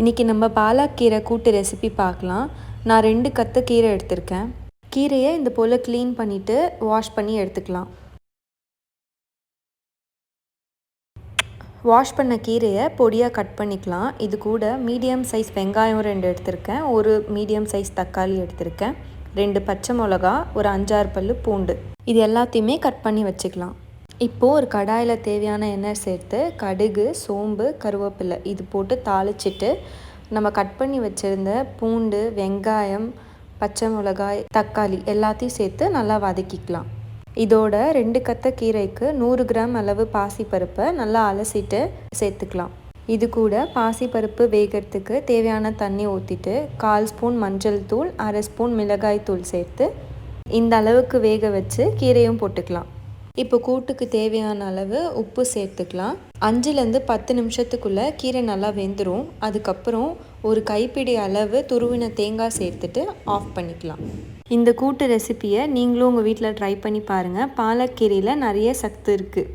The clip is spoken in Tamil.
இன்றைக்கி நம்ம பாலாக்கீரை கூட்டு ரெசிபி பார்க்கலாம். நான் ரெண்டு கத்து கீரை எடுத்திருக்கேன். கீரையை இந்த போல் க்ளீன் பண்ணிவிட்டு வாஷ் பண்ணி எடுத்துக்கலாம். வாஷ் பண்ண கீரையை பொடியாக கட் பண்ணிக்கலாம். இது கூட மீடியம் சைஸ் வெங்காயம் ரெண்டு எடுத்திருக்கேன். ஒரு மீடியம் சைஸ் தக்காளி எடுத்திருக்கேன். ரெண்டு பச்சை மிளகா ஒரு அஞ்சாறு பல் பூண்டு. இது எல்லாத்தையுமே கட் பண்ணி வச்சுக்கலாம். இப்போது ஒரு கடாயில் தேவையான எண்ணெய் சேர்த்து கடுகு சோம்பு கருவேப்பிலை இது போட்டு தாளிச்சிட்டு நம்ம கட் பண்ணி வச்சுருந்த பூண்டு வெங்காயம் பச்சை மிளகாய் தக்காளி எல்லாத்தையும் சேர்த்து நல்லா வதக்கிக்கலாம். இதோட ரெண்டு கத்த கீரைக்கு நூறு கிராம் அளவு பாசிப்பருப்பை நல்லா அலசிட்டு சேர்த்துக்கலாம். இது கூட பாசிப்பருப்பு வேகிறதுக்கு தேவையான தண்ணி ஊற்றிட்டு கால் ஸ்பூன் மஞ்சள் தூள் அரை ஸ்பூன் மிளகாய் தூள் சேர்த்து இந்த அளவுக்கு வேக வச்சு கீரையும் போட்டுக்கலாம். இப்போ கூட்டுக்கு தேவையான அளவு உப்பு சேர்த்துக்கலாம். அஞ்சுலேருந்து பத்து நிமிஷத்துக்குள்ளே கீரை நல்லா வெந்துடும் அதுக்கப்புறம் ஒரு கைப்பிடி அளவு துருவின தேங்காய் சேர்த்துட்டு ஆஃப் பண்ணிக்கலாம். இந்த கூட்டு ரெசிப்பியை நீங்களும் உங்கள் வீட்டில் ட்ரை பண்ணி பாருங்கள் பாலக்கீரையில் நிறைய சத்து இருக்குது